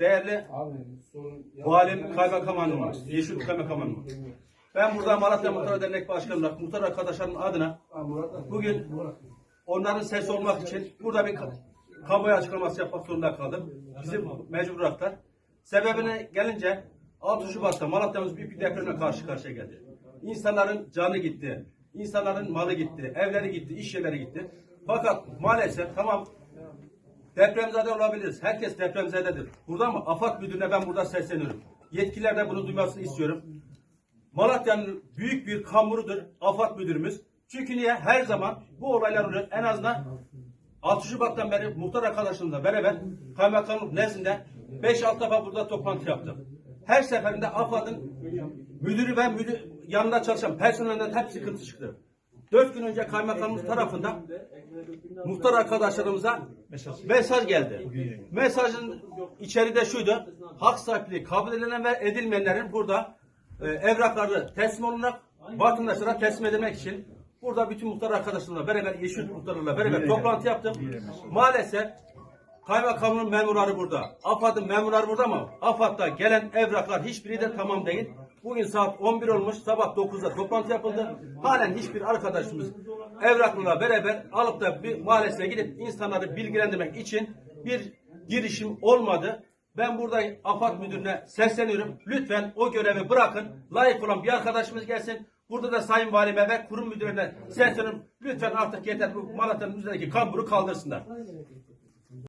değerli valim kaymakam hanım, Yeşil kaymakam hanım. Ben burada Malatya Muhtar Dernek Başkanı'na, muhtar arkadaşlarımın adına bugün onların sesi olmak için burada bir ka- kamuoyu açıklaması yapmak zorunda kaldım. Bizim mecbur bıraktılar. Sebebine gelince 6 Şubat'ta Malatya'mız büyük bir depremle karşı karşıya geldi. İnsanların canı gitti, insanların malı gitti, evleri gitti, iş yerleri gitti. Fakat maalesef tamam depremzede olabiliriz. Herkes depremzededir. Burada mı? AFAD Müdürü'ne ben burada sesleniyorum. Yetkililer de bunu duymasını istiyorum. Malatya'nın büyük bir kamurudur AFAD Müdürümüz. Çünkü niye? Her zaman bu olaylar oluyor. En azından 6 Şubat'tan beri muhtar arkadaşımla beraber kaymakamlık nezdinde 5-6 defa burada toplantı yaptık. Her seferinde AFAD'ın müdürü ve müdür, yanında çalışan personelden hep sıkıntı çıktı. Dört gün önce kaymakamlık tarafından muhtar arkadaşlarımıza mesaj geldi. Mesajın içeride şuydu. Hak sahipliği kabul edilen ve edilmeyenlerin burada e, evrakları teslim olunarak vatandaşlara teslim edilmek için burada bütün muhtar arkadaşlarımla beraber, yeşil muhtarlarla beraber toplantı yaptım. Maalesef Kaymakamın memurları burada. AFAD'ın memurları burada ama AFAD'da gelen evraklar hiçbiri de tamam değil. Bugün saat 11 olmuş, sabah 9'da toplantı yapıldı. Halen hiçbir arkadaşımız evraklarla beraber alıp da bir mahallesine gidip insanları bilgilendirmek için bir girişim olmadı. Ben burada AFAD müdürüne sesleniyorum. Lütfen o görevi bırakın. Layık olan bir arkadaşımız gelsin. Burada da Sayın Valime ve kurum müdürüne sesleniyorum. Lütfen artık yeter bu Malatya'nın üzerindeki kamburu kaldırsınlar.